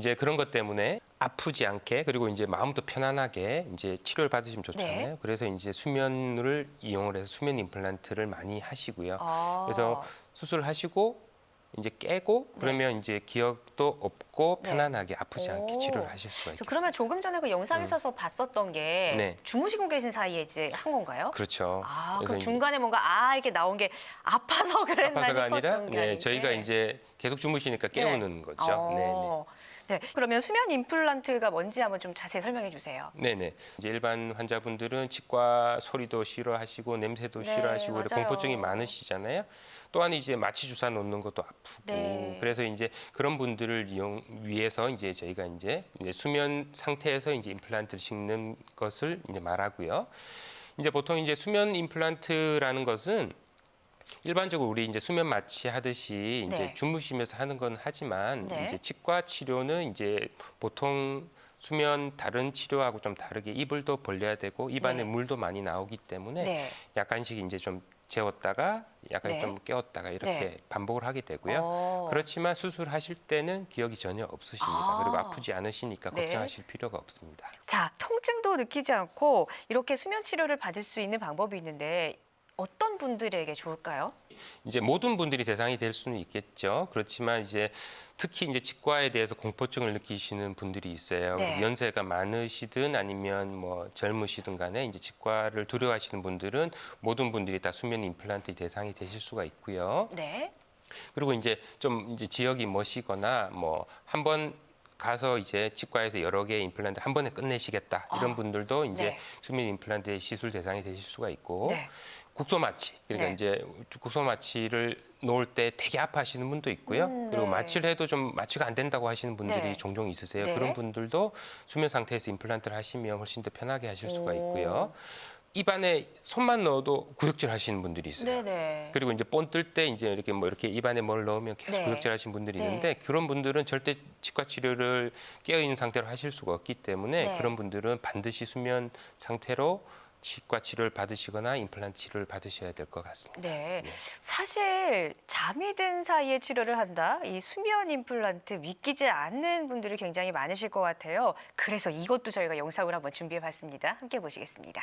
이제 그런 것 때문에 아프지 않게 그리고 이제 마음도 편안하게 이제 치료를 받으시면 좋잖아요. 네. 그래서 이제 수면을 이용을 해서 수면 임플란트를 많이 하시고요. 아. 그래서 수술하시고 이제 깨고 그러면 이제 기억도 없고 네. 편안하게 아프지 않게 오. 치료를 하실 수가 저 있겠습니다. 그러면 조금 전에 그 영상에서 봤었던 게 네. 주무시고 계신 사이에 이제 한 건가요? 그렇죠. 아, 그럼 중간에 뭔가 아 이렇게 나온 게 아파서 그랬나 아파서가 아니라 게 네. 저희가 이제 계속 주무시니까 깨우는 거죠. 네, 네. 어. 네. 그러면 수면 임플란트가 뭔지 한번 좀 자세히 설명해 주세요. 네네. 이제 일반 환자분들은 치과 소리도 싫어하시고 냄새도 네, 싫어하시고 맞아요. 공포증이 많으시잖아요. 또한 이제 마취 주사 놓는 것도 아프고 네. 그래서 이제 그런 분들을 이용 위해서 이제 저희가 이제, 이제 수면 상태에서 이제 임플란트를 심는 것을 이제 말하고요. 이제 보통 이제 수면 임플란트라는 것은 일반적으로 우리 이제 수면 마취 하듯이 이제 네. 주무시면서 하는 건 하지만 네. 이제 치과 치료는 이제 보통 수면 다른 치료하고 좀 다르게 입을도 벌려야 되고 입안에 네. 물도 많이 나오기 때문에 네. 약간씩 이제 좀 재웠다가 약간 네. 좀 깨웠다가 이렇게 네. 반복을 하게 되고요. 어. 그렇지만 수술하실 때는 기억이 전혀 없으십니다. 아. 그리고 아프지 않으시니까 네. 걱정하실 필요가 없습니다. 자, 통증도 느끼지 않고 이렇게 수면 치료를 받을 수 있는 방법이 있는데 어떤 분들에게 좋을까요? 이제 모든 분들이 대상이 될 수는 있겠죠. 그렇지만 이제 특히 이제 치과에 대해서 공포증을 느끼시는 분들이 있어요. 네. 연세가 많으시든 아니면 뭐 젊으시든 간에 이제 치과를 두려워하시는 분들은 모든 분들이 다 수면 임플란트 대상이 되실 수가 있고요. 네. 그리고 이제 좀 이제 지역이 멋이거나 뭐 한번 가서 이제 치과에서 여러 개의 임플란트 한 번에 끝내시겠다 이런 아, 분들도 이제 네. 수면 임플란트의 시술 대상이 되실 수가 있고 네. 국소 마취 그러니까 네. 이제 국소 마취를 놓을 때 되게 아파하시는 분도 있고요. 음, 그리고 네. 마취를 해도 좀 마취가 안 된다고 하시는 분들이 네. 종종 있으세요. 네. 그런 분들도 수면 상태에서 임플란트를 하시면 훨씬 더 편하게 하실 수가 오. 있고요. 입안에 손만 넣어도 구역질 하시는 분들이 있어요. 네네. 그리고 이제 본 뜰 때 이제 이렇게 뭐 이렇게 입안에 뭘 넣으면 계속 네. 구역질 하시는 분들이 네. 있는데 그런 분들은 절대 치과 치료를 깨어 있는 상태로 하실 수가 없기 때문에 네. 그런 분들은 반드시 수면 상태로 치과 치료를 받으시거나 임플란트 치료를 받으셔야 될 것 같습니다. 네. 네. 사실 잠이 든 사이에 치료를 한다. 이 수면 임플란트 믿기지 않는 분들이 굉장히 많으실 것 같아요. 그래서 이것도 저희가 영상으로 한번 준비해 봤습니다. 함께 보시겠습니다.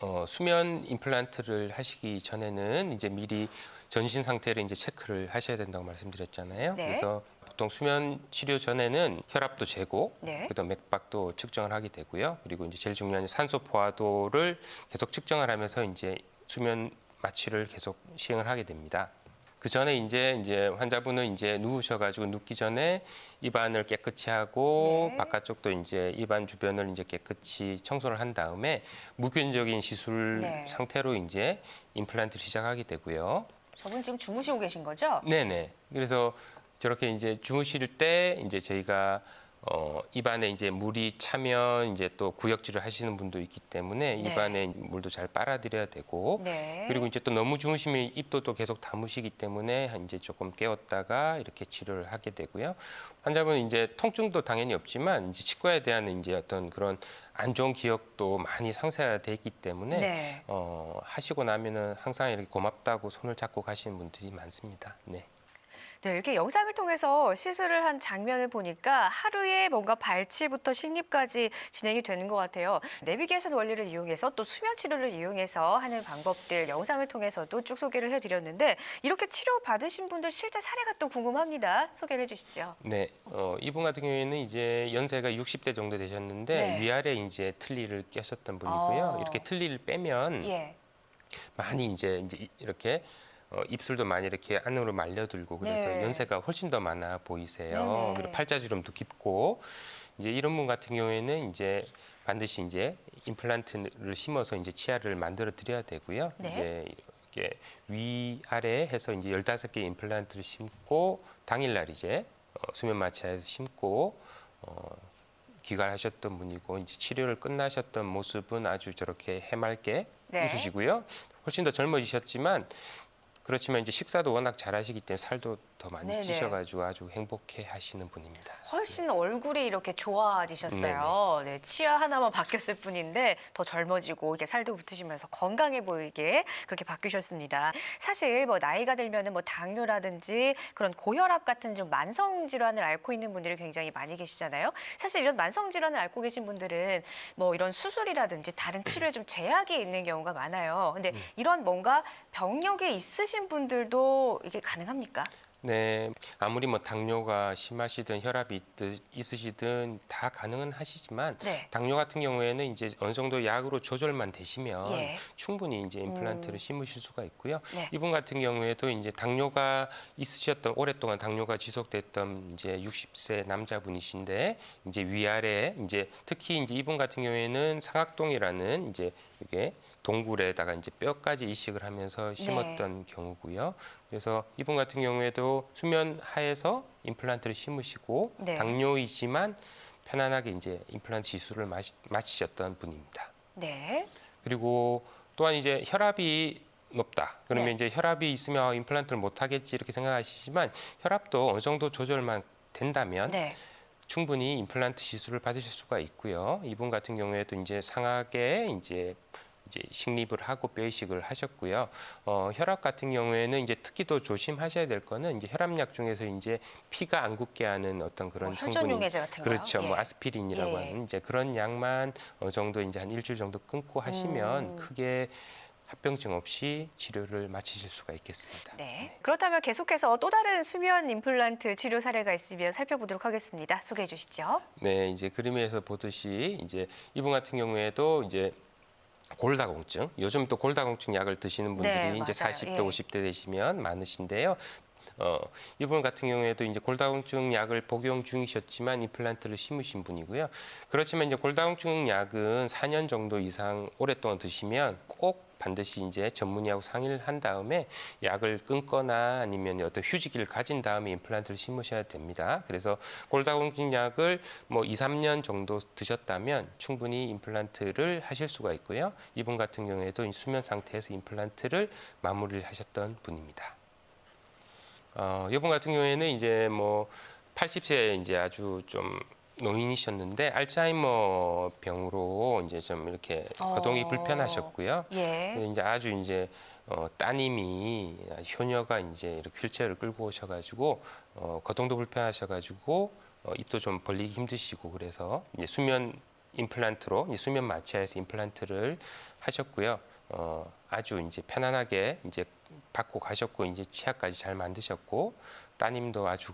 어, 수면 임플란트를 하시기 전에는 이제 미리 전신 상태를 이제 체크를 하셔야 된다고 말씀드렸잖아요. 네. 그래서 보통 수면 치료 전에는 혈압도 재고 네. 그다음 맥박도 측정을 하게 되고요. 그리고 이제 제일 중요한 산소 포화도를 계속 측정을 하면서 이제 수면 마취를 계속 시행을 하게 됩니다. 그 전에 이제 이제 환자분은 이제 누우셔가지고 눕기 전에 입안을 깨끗이 하고 네. 바깥쪽도 이제 입안 주변을 이제 깨끗이 청소를 한 다음에 무균적인 시술 네. 상태로 이제 임플란트를 시작하게 되고요. 저분 지금 주무시고 계신 거죠? 네네. 그래서 저렇게 이제 주무실 때 이제 저희가 어, 입안에 이제 물이 차면 이제 또 구역질을 하시는 분도 있기 때문에 네. 입안에 물도 잘 빨아들여야 되고 네. 그리고 이제 또 너무 주무시면 입도 또 계속 다무시기 때문에 이제 조금 깨웠다가 이렇게 치료를 하게 되고요. 환자분은 이제 통증도 당연히 없지만 이제 치과에 대한 이제 어떤 그런 안 좋은 기억도 많이 상쇄돼 있기 때문에 네. 어, 하시고 나면은 항상 이렇게 고맙다고 손을 잡고 가시는 분들이 많습니다. 네. 네, 이렇게 영상을 통해서 시술을 한 장면을 보니까 하루에 뭔가 발치부터 식립까지 진행이 되는 것 같아요. 내비게이션 원리를 이용해서 또 수면 치료를 이용해서 하는 방법들 영상을 통해서도 쭉 소개를 해드렸는데 이렇게 치료 받으신 분들 실제 사례가 또 궁금합니다. 소개를 해주시죠. 네, 어, 이분 같은 경우에는 이제 연세가 60대 정도 되셨는데 네. 위아래 이제 틀니를 깨셨던 분이고요. 아. 이렇게 틀니를 빼면 예. 많이 이제 이제 이- 이렇게 어, 입술도 많이 이렇게 안으로 말려들고 그래서 네. 연세가 훨씬 더 많아 보이세요. 네네. 그리고 팔자주름도 깊고 이제 이런 분 같은 경우에는 이제 반드시 이제 임플란트를 심어서 이제 치아를 만들어 드려야 되고요. 네. 이제 이렇게 위아래 해서 이제 15개 임플란트를 심고 당일날 이제 어, 수면 마취해서 심고 어, 귀가하셨던 분이고 이제 치료를 끝나셨던 모습은 아주 저렇게 해맑게 네. 웃으시고요. 훨씬 더 젊어지셨지만 그렇지만 이제 식사도 워낙 잘하시기 때문에 살도 더 많이 네네. 찌셔가지고 아주 행복해 하시는 분입니다. 훨씬 얼굴이 이렇게 좋아지셨어요. 네, 치아 하나만 바뀌었을 뿐인데 더 젊어지고 이게 살도 붙으시면서 건강해 보이게 그렇게 바뀌셨습니다. 사실 뭐 나이가 들면은 뭐 당뇨라든지 그런 고혈압 같은 좀 만성 질환을 앓고 있는 분들이 굉장히 많이 계시잖아요. 사실 이런 만성 질환을 앓고 계신 분들은 뭐 이런 수술이라든지 다른 치료에 좀 제약이 있는 경우가 많아요. 근데 이런 뭔가 병력이 있으신 분들도 이게 가능합니까? 네, 아무리 뭐 당뇨가 심하시든 혈압이 있으시든 다 가능은 하시지만 네. 당뇨 같은 경우에는 이제 어느 정도 약으로 조절만 되시면 예. 충분히 이제 임플란트를 심으실 수가 있고요. 네. 이분 같은 경우에도 이제 당뇨가 있으셨던 오랫동안 당뇨가 지속됐던 이제 60세 남자분이신데 이제 위아래 이제 특히 이제 이분 같은 경우에는 상악동이라는 이제 이게 동굴에다가 이제 뼈까지 이식을 하면서 심었던 경우고요. 그래서 이분 같은 경우에도 수면 하에서 임플란트를 심으시고 네. 당뇨이지만 편안하게 이제 임플란트 시술을 마치, 마치셨던 분입니다. 네. 그리고 또한 이제 혈압이 높다. 그러면 네. 이제 혈압이 있으면 아, 임플란트를 못 하겠지 이렇게 생각하시지만 혈압도 어느 정도 조절만 된다면 네. 충분히 임플란트 시술을 받으실 수가 있고요. 이분 같은 경우에도 이제 상하게 이제 이제 식립을 하고 뼈 이식을 하셨고요. 어, 혈압 같은 경우에는 이제 특히 또 조심하셔야 될 거는 이제 혈압약 중에서 이제 피가 안 굳게 하는 어떤 그런 뭐 성분이 혈전용해제 같은 거요? 그렇죠. 뭐 예. 아스피린이라고 예. 하는 이제 그런 약만 어느 정도 이제 한 일주일 정도 끊고 하시면 음. 크게 합병증 없이 치료를 마치실 수가 있겠습니다. 네. 그렇다면 계속해서 또 다른 수면 임플란트 치료 사례가 있으면 살펴보도록 하겠습니다. 소개해 주시죠. 네, 이제 그림에서 보듯이 이제 이분 같은 경우에도 이제 골다공증, 요즘 또 골다공증 약을 드시는 분들이 네, 이제 맞아요. 40대, 예. 50대 되시면 많으신데요. 어, 이분 같은 경우에도 이제 골다공증 약을 복용 중이셨지만 임플란트를 심으신 분이고요. 그렇지만 이제 골다공증 약은 4년 정도 이상 오랫동안 드시면 꼭 반드시 이제 전문의하고 상의를 한 다음에 약을 끊거나 아니면 어떤 휴지기를 가진 다음에 임플란트를 심으셔야 됩니다. 그래서 골다공증 약을 뭐 2, 3년 정도 드셨다면 충분히 임플란트를 하실 수가 있고요. 이분 같은 경우에도 이 수면 상태에서 임플란트를 마무리를 하셨던 분입니다. 어, 이분 같은 경우에는 이제 뭐 80세 이제 아주 좀 노인이셨는데 알츠하이머 병으로 이제 좀 이렇게 거동이 어. 불편하셨고요. 예. 이제 아주 이제 어, 따님이 효녀가 이제 이렇게 휠체어를 끌고 오셔가지고 어, 거동도 불편하셔가지고 어, 입도 좀 벌리기 힘드시고 그래서 이제 수면 임플란트로 이제 수면 마취해서 임플란트를 하셨고요. 어, 아주 이제 편안하게 이제 받고 가셨고 이제 치아까지 잘 만드셨고 따님도 아주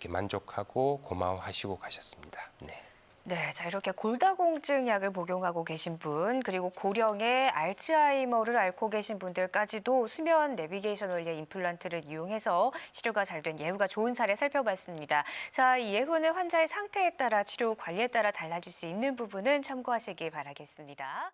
이렇게 만족하고 고마워하시고 가셨습니다. 네. 네, 자 이렇게 골다공증 약을 복용하고 계신 분 그리고 고령의 알츠하이머를 앓고 계신 분들까지도 수면 내비게이션 원리의 임플란트를 이용해서 치료가 잘 된 예후가 좋은 사례 살펴봤습니다. 자, 이 예후는 환자의 상태에 따라 치료 관리에 따라 달라질 수 있는 부분은 참고하시기 바라겠습니다.